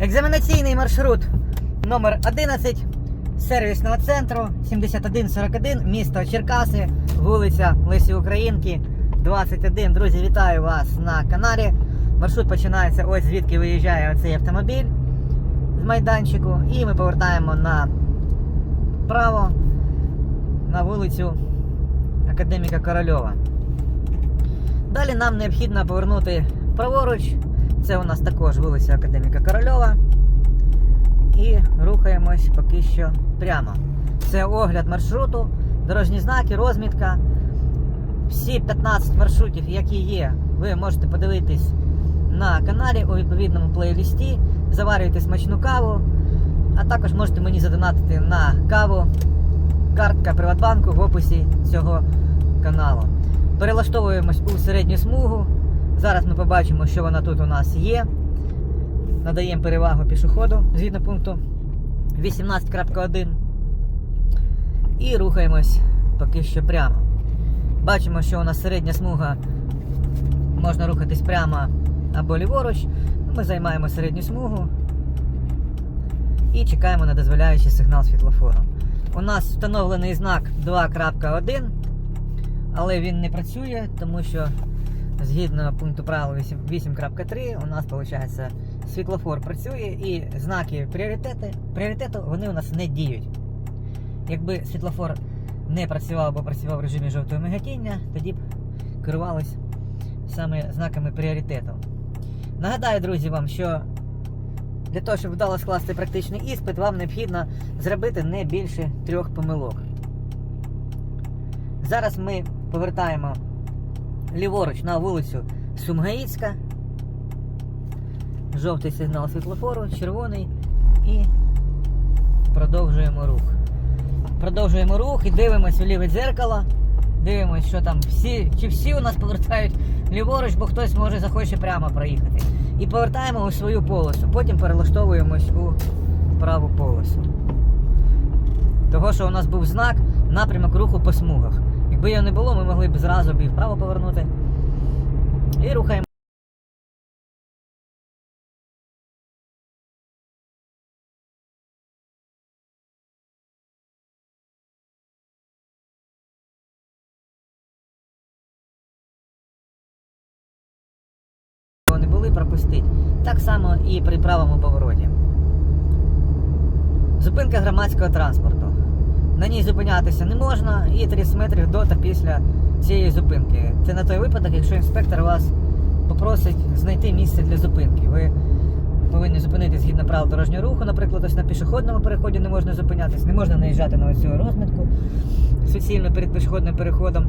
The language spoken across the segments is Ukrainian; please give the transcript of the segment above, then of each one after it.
Екзаменаційний маршрут номер 11 сервісного центру 7141, місто Черкаси, вулиця Лесі Українки, 21. Друзі, вітаю вас на каналі. Маршрут починається ось звідки виїжджає оцей автомобіль з майданчику. І ми повертаємо на право на вулицю Академіка Корольова. Далі нам необхідно повернути праворуч. Це у нас також вулиця Академіка Корольова. І рухаємось поки що прямо. Це огляд маршруту, дорожні знаки, розмітка. Всі 15 маршрутів, які є, ви можете подивитись на каналі у відповідному плейлісті. Заварюйте смачну каву, а також можете мені задонатити на каву. Картка Приватбанку в описі цього каналу. Перелаштовуємось у середню смугу. Зараз ми побачимо, що вона тут у нас є. Надаємо перевагу пішоходу згідно пункту 18.1. І рухаємось поки що прямо. Бачимо, що у нас середня смуга можна рухатись прямо або ліворуч. Ми займаємо середню смугу і чекаємо на дозволяючий сигнал світлофору. У нас встановлений знак 2.1, але він не працює, тому що згідно пункту правил 8.3 у нас виходить світлофор працює і знаки пріоритети, пріоритету вони у нас не діють. Якби світлофор не працював або працював в режимі жовтого миготіння, тоді б керувались саме знаками пріоритету. Нагадаю, друзі, вам, що для того, щоб вдало скласти практичний іспит, вам необхідно зробити не більше трьох помилок. Зараз ми повертаємо ліворуч на вулицю Сумгаїцька. Жовтий сигнал світлофору, червоний і продовжуємо рух. Продовжуємо рух і дивимося у ліве дзеркало. Дивимось, що там всі, чи всі у нас повертають ліворуч, бо хтось може захоче прямо проїхати. І повертаємо у свою полосу. Потім перелаштовуємось у праву полосу. Того, що у нас був знак напрямок руху по смугах. Якби його не було, ми могли б зразу б і вправо повернути. І рухаємо. не були, пропустить. Так само і при правому повороті. Зупинка громадського транспорту. На ній зупинятися не можна і 30 метрів до та після цієї зупинки. Це на той випадок, якщо інспектор вас попросить знайти місце для зупинки. Ви повинні зупинитись згідно правил дорожнього руху, наприклад, ось на пішохідному переході не можна зупинятись, не можна наїжджати на оцю розмітку суцільно перед пішохідним переходом,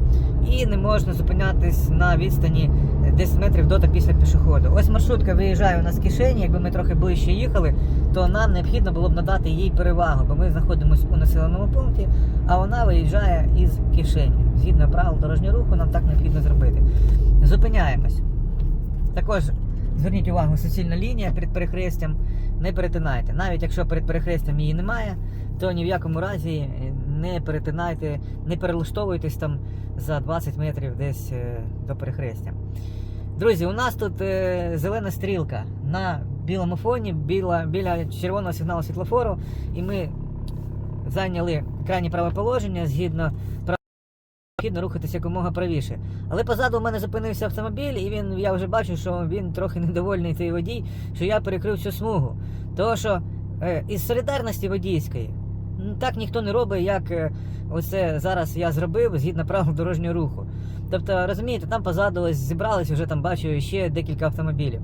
і не можна зупинятись на відстані 10 метрів до та після пішоходу. Ось маршрутка виїжджає у нас з кишені. Якби ми трохи ближче їхали, то нам необхідно було б надати їй перевагу, бо ми знаходимося у населеному пункті, а вона виїжджає із кишені. Згідно правил дорожнього руху, нам так необхідно зробити. Зупиняємось. Також зверніть увагу, суцільна лінія перед перехрестям не перетинайте. Навіть якщо перед перехрестям її немає, то ні в якому разі не перетинайте, не перелаштовуйтесь там за 20 метрів десь е, до перехрестя. Друзі, у нас тут е, зелена стрілка на білому фоні, біла, біля червоного сигналу світлофору, і ми зайняли крайнє праве положення згідно необхідно рухатися якомога правіше. Але позаду у мене зупинився автомобіль, і він, я вже бачу, що він трохи недовольний цей водій, що я перекрив цю смугу. Тому що е, із солідарності водійської так ніхто не робить, як е, оце зараз я зробив згідно правил дорожнього руху. Тобто, розумієте, там позаду ось зібрались, вже там бачу ще декілька автомобілів.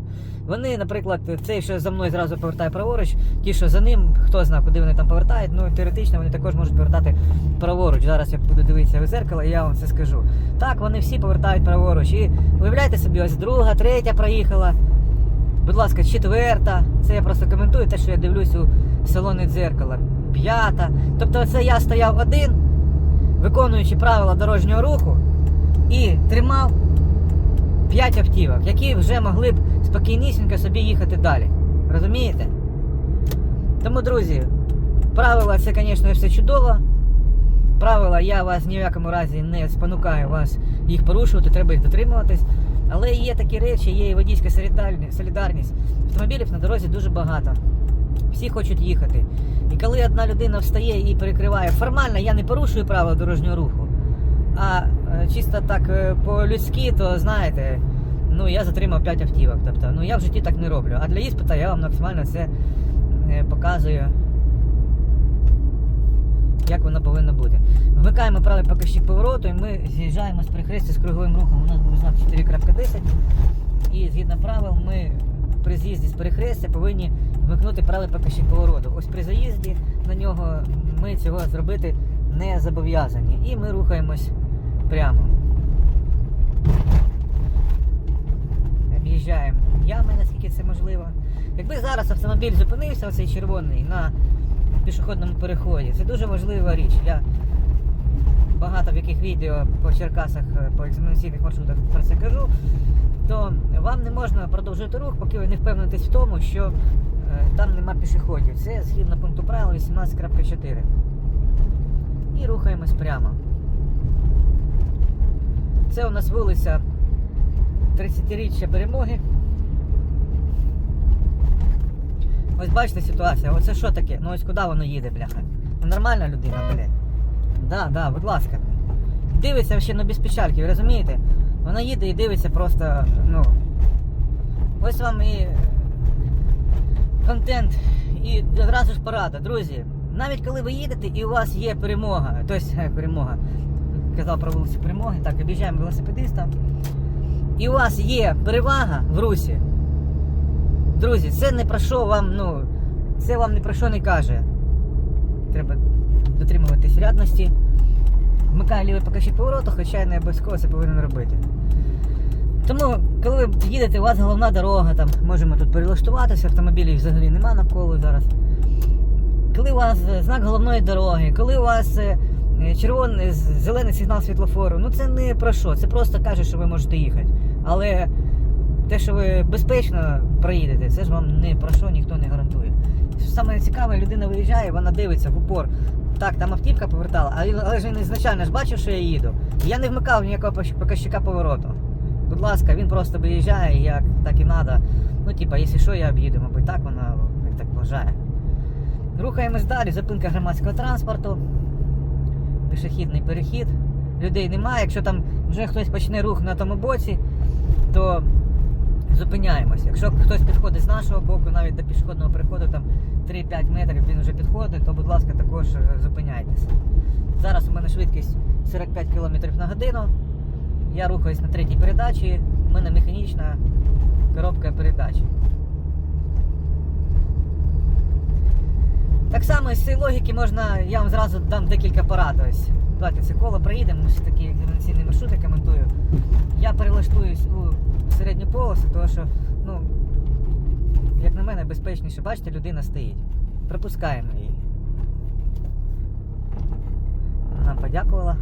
Вони, наприклад, цей, що за мною зразу повертає праворуч, ті, що за ним, хто знає, куди вони там повертають, ну теоретично вони також можуть повертати праворуч. Зараз я буду дивитися в зеркало, і я вам це скажу. Так, вони всі повертають праворуч. І уявляйте собі, ось друга, третя проїхала. Будь ласка, четверта. Це я просто коментую те, що я дивлюсь у салони дзеркала. П'ята. Тобто, це я стояв один, виконуючи правила дорожнього руху, і тримав п'ять автівок, які вже могли б спокійнісінько собі їхати далі. Розумієте? Тому, друзі, правила це, звісно, все чудово. Правила я вас ні в якому разі не спонукаю вас їх порушувати, треба їх дотримуватись. Але є такі речі, є і водійська солідарні- солідарність. Автомобілів на дорозі дуже багато. Всі хочуть їхати. І коли одна людина встає і перекриває, формально я не порушую правила дорожнього руху. А е, чисто так е, по-людськи, то знаєте, ну я затримав 5 автівок. Тобто, ну я в житті так не роблю. А для іспита я вам максимально це е, показую, як воно повинно бути. Вмикаємо правий показчик повороту і ми з'їжджаємо з перехрестя з круговим рухом. У нас був знак 4.10. І згідно правил ми при з'їзді з перехрестя повинні вмикнути правий показчик повороту. Ось при заїзді на нього ми цього зробити не зобов'язані. І ми рухаємось прямо. Об'їжджаємо ями, наскільки це можливо. Якби зараз автомобіль зупинився, оцей червоний, на пішохідному переході, це дуже важлива річ. Я багато в яких відео по Черкасах, е, по екзаменаційних маршрутах про це кажу, то вам не можна продовжити рух, поки ви не впевнитесь в тому, що там нема пішоходів. Це згідно пункту правил 18.4. І рухаємось прямо. Це у нас вулиця 30-річчя перемоги. Ось бачите ситуація, оце що таке? Ну ось куди воно їде, бляха? Ну, нормальна людина, блядь. Да, да, будь ласка. Дивиться ще на без печальки, ви розумієте? Вона їде і дивиться просто, ну. Ось вам і контент, і одразу ж порада, друзі. Навіть коли ви їдете і у вас є перемога, тобто е, перемога, казав про вулицю перемоги, так, об'їжджаємо велосипедиста. І у вас є перевага в русі. Друзі, це не про що вам, ну, це вам не про що не каже. Треба дотримуватись рядності. Вмикаю лівий покажчик повороту, хоча я не обов'язково це повинен робити. Тому, коли ви їдете, у вас головна дорога, там можемо тут перелаштуватися, автомобілів взагалі нема навколо зараз. Коли у вас е, знак головної дороги, коли у вас е, червоний зелений сигнал світлофору, ну це не про що, це просто каже, що ви можете їхати. Але те, що ви безпечно проїдете, це ж вам не про що ніхто не гарантує. Саме цікаве, людина виїжджає, вона дивиться в упор. Так, там автівка повертала, але, ж він ізначально ж бачив, що я їду. Я не вмикав ніякого показчика повороту. Будь ласка, він просто виїжджає, як так і треба. Ну, типа, якщо що, я об'їду, мабуть, так вона як так вважає. Рухаємось далі, зупинка громадського транспорту, пішохідний перехід. Людей немає. Якщо там вже хтось почне рух на тому боці, то зупиняємось. Якщо хтось підходить з нашого боку, навіть до пішохідного переходу, там 3-5 метрів він вже підходить, то будь ласка, також е, зупиняйтесь. Зараз у мене швидкість 45 км на годину. Я рухаюсь на третій передачі, у мене механічна коробка передач. Так само з цієї логіки можна, я вам зразу дам декілька порад. Ось. Давайте це коло проїдемо, ось такі екзаменаційні маршрути коментую. Я перелаштуюсь у середню полосу, тому що, ну, як на мене, безпечніше, бачите, людина стоїть. Пропускаємо її. Нам подякувала.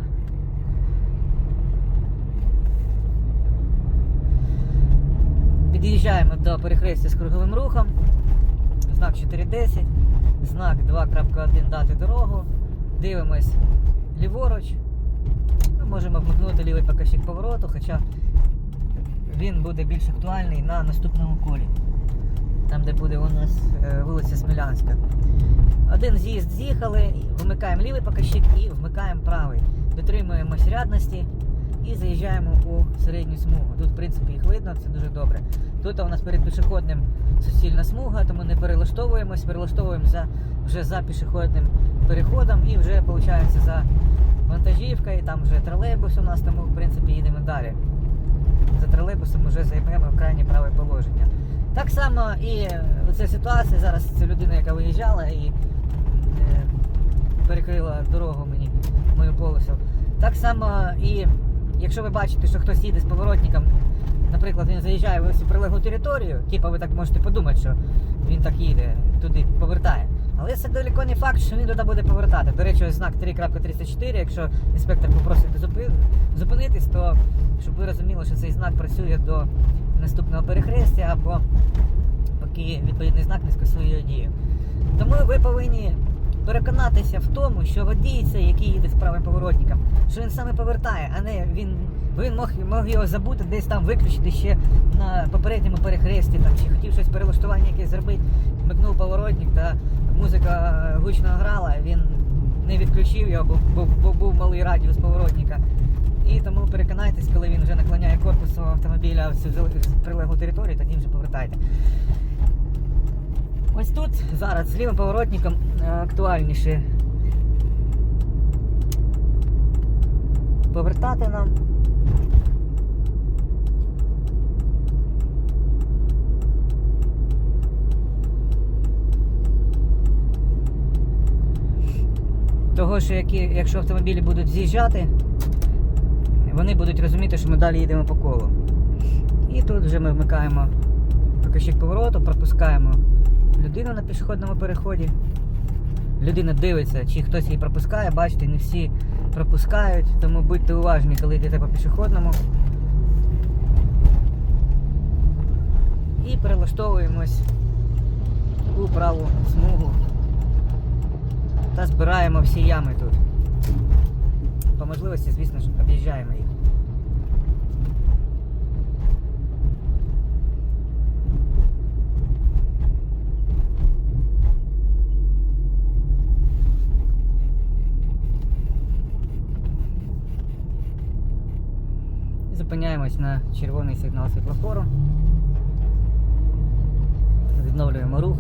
Під'їжджаємо до перехрестя з круговим рухом. Знак 410, знак 2.1 дати дорогу. Дивимось ліворуч. Ми можемо вмикнути лівий показчик повороту, хоча він буде більш актуальний на наступному колі. Там, де буде у нас е, вулиця Смілянська. Один з'їзд з'їхали, вмикаємо лівий показчик і вмикаємо правий. Дотримуємось рядності і заїжджаємо у середню смугу. Тут, в принципі, їх видно, це дуже добре. Тут у нас перед пішохідним суцільна смуга, тому не перелаштовуємось, перелаштовуємося вже за пішохідним переходом і вже виходить за вантажівкою, там вже тролейбус у нас, тому в принципі їдемо далі. За тролейбусом вже займемо крайнє праве положення. Так само і оця ситуація, зараз це людина, яка виїжджала і е, перекрила дорогу мені, мою полосу. Так само і якщо ви бачите, що хтось їде з поворотником, наприклад, він заїжджає в цю прилеглу територію, типу ви так можете подумати, що він так їде, туди повертає. Але це далеко не факт, що він туди буде повертати. До речі, ось знак 3.34, якщо інспектор попросить зупинитись, то щоб ви розуміли, що цей знак працює до наступного перехрестя або поки відповідний знак не скасує дію. Тому ви повинні переконатися в тому, що водій цей, який їде з правим поворотником, що він саме повертає, а не він. Він мог, мог його забути, десь там виключити ще на попередньому перехресті, там, чи хотів щось перелаштування якесь зробити, вмикнув поворотник та музика гучно грала, він не відключив його, бо, бо, бо був малий радіус поворотника. І тому переконайтесь, коли він вже наклоняє корпус автомобіля в цю прилеглу територію, тоді вже повертайте. Ось тут зараз з лівим поворотником е, актуальніше повертати нам. Того, що які, якщо автомобілі будуть з'їжджати, вони будуть розуміти, що ми далі їдемо по колу. І тут вже ми вмикаємо показчик повороту, пропускаємо людину на пішохідному переході. Людина дивиться, чи хтось її пропускає, бачите, не всі пропускають, тому будьте уважні, коли йдете по пішохідному. І перелаштовуємось у праву смугу та збираємо всі ями тут. По можливості, звісно ж, об'їжджаємо їх. І Зупиняємось на червоний сигнал світлофору. Відновлюємо рух.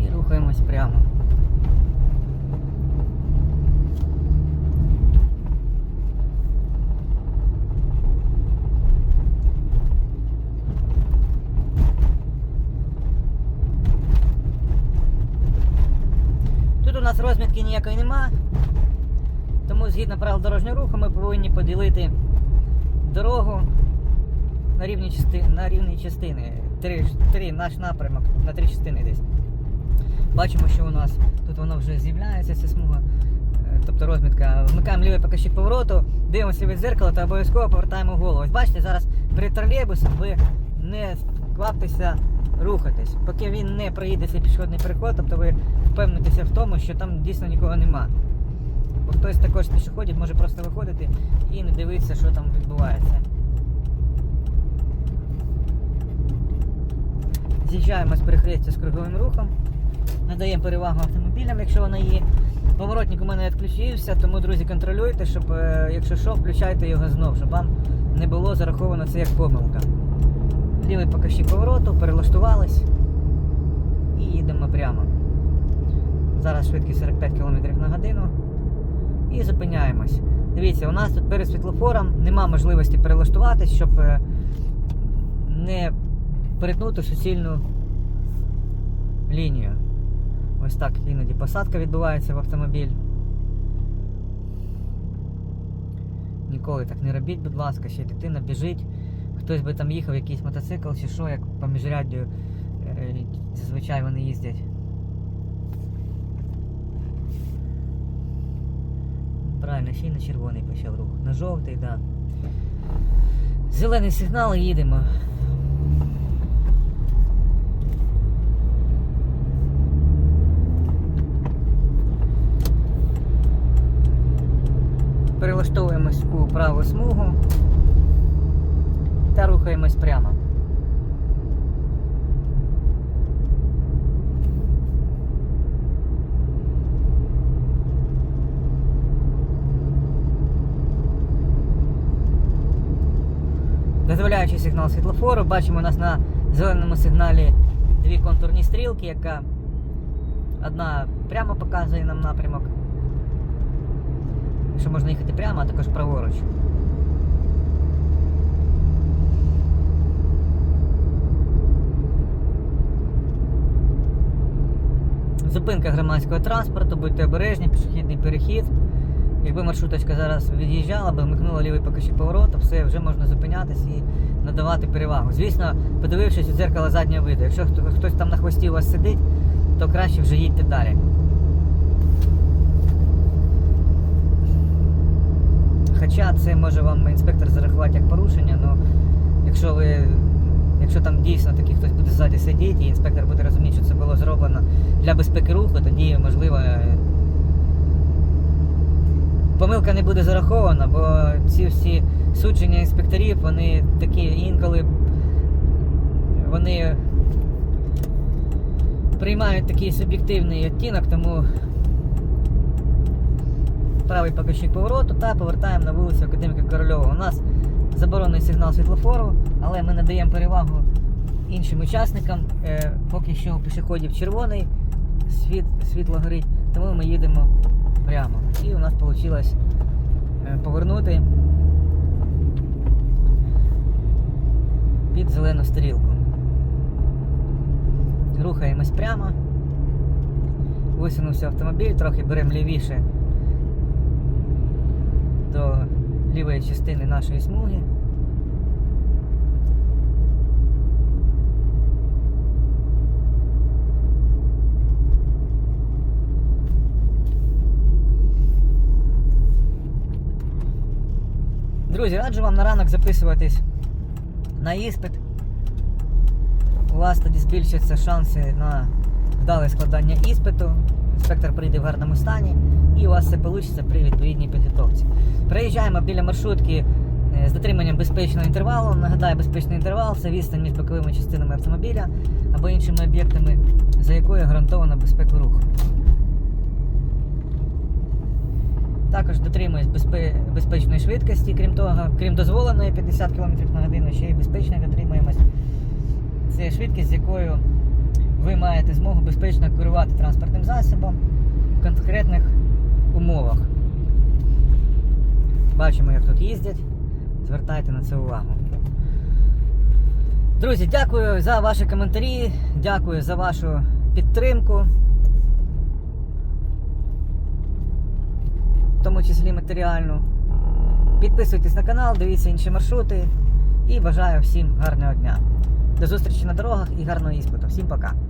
І рухаємось прямо. Тут у нас розмітки ніякої нема, тому згідно правил дорожнього руху ми повинні поділити дорогу на рівні, части... на рівні частини. Три, три, наш напрямок на три частини десь. Бачимо, що у нас тут воно вже з'являється, ця смуга. Е, Тобто розмітка. Вмикаємо лівий показчик повороту, дивимося від зеркала та обов'язково повертаємо голову. Ось бачите, зараз перед тролейбусом ви не кваптеся рухатись. Поки він не проїде цей пішохідний переход, тобто ви впевнитеся в тому, що там дійсно нікого нема. Бо хтось також з пішоходів може просто виходити і не дивитися, що там відбувається. З'їжджаємо з перехрестя з круговим рухом. Надаємо перевагу автомобілям, якщо вона є. Поворотник у мене відключився, тому, друзі, контролюйте, щоб, е, якщо що, включайте його знов, щоб вам не було зараховано це як помилка. Лівий показчик повороту, перелаштувались і їдемо прямо. Зараз швидкість 45 км на годину. І зупиняємось. Дивіться, у нас тут перед світлофором нема можливості перелаштуватись, щоб е, не перетнути суцільну лінію. Ось так іноді посадка відбувається в автомобіль. Ніколи так не робіть, будь ласка, ще дитина біжить. Хтось би там їхав, якийсь мотоцикл чи що, як по міжряддю е, зазвичай вони їздять. Правильно, ще й на червоний почав рух. На жовтий. Да. Зелений сигнал і їдемо. Перелаштовуємось у праву смугу та рухаємось прямо. Дозволяючи сигнал світлофору, бачимо у нас на зеленому сигналі дві контурні стрілки, яка одна прямо показує нам напрямок. Що можна їхати прямо, а також праворуч. Зупинка громадського транспорту, будьте обережні, пішохідний перехід. Якби маршруточка зараз від'їжджала, би вмикнула лівий показчик повороту, все вже можна зупинятись і надавати перевагу. Звісно, подивившись у дзеркало заднього виду. Якщо хтось там на хвості у вас сидить, то краще вже їдьте далі. Хоча це може вам інспектор зарахувати як порушення, але якщо ви Якщо там дійсно такий хтось буде ззаді сидіти, і інспектор буде розуміти, що це було зроблено для безпеки руху, тоді можливо. Помилка не буде зарахована, бо ці всі судження інспекторів, вони такі інколи вони приймають такий суб'єктивний відтінок, тому правий покажчик повороту та повертаємо на вулицю Академіка Корольова. У нас заборонений сигнал світлофору, але ми надаємо перевагу іншим учасникам. Е, поки що у пішоходів червоний світ, світло горить, тому ми їдемо прямо. І у нас вийшло повернути під зелену стрілку. Рухаємось прямо. Висунувся автомобіль, трохи беремо лівіше до лівої частини нашої смуги. Друзі, раджу вам на ранок записуватись на іспит. У вас тоді збільшаться шанси на вдале складання іспиту. Інспектор прийде в гарному стані і у вас все вийде при відповідній підготовці. Приїжджаємо біля маршрутки е, з дотриманням безпечного інтервалу. Нагадаю, безпечний інтервал це відстань між боковими частинами автомобіля або іншими об'єктами, за якою гарантовано безпеку руху. Також дотримуюсь безпе- безпечної швидкості, крім того, крім дозволеної 50 км на годину, ще й безпечно дотримуємось. Це швидкість, з якою ви маєте змогу безпечно керувати транспортним засобом в конкретних умовах. Бачимо, як тут їздять. Звертайте на це увагу. Друзі, дякую за ваші коментарі, дякую за вашу підтримку. в тому числі матеріальну. Підписуйтесь на канал, дивіться інші маршрути і бажаю всім гарного дня. До зустрічі на дорогах і гарного іспиту. Всім пока!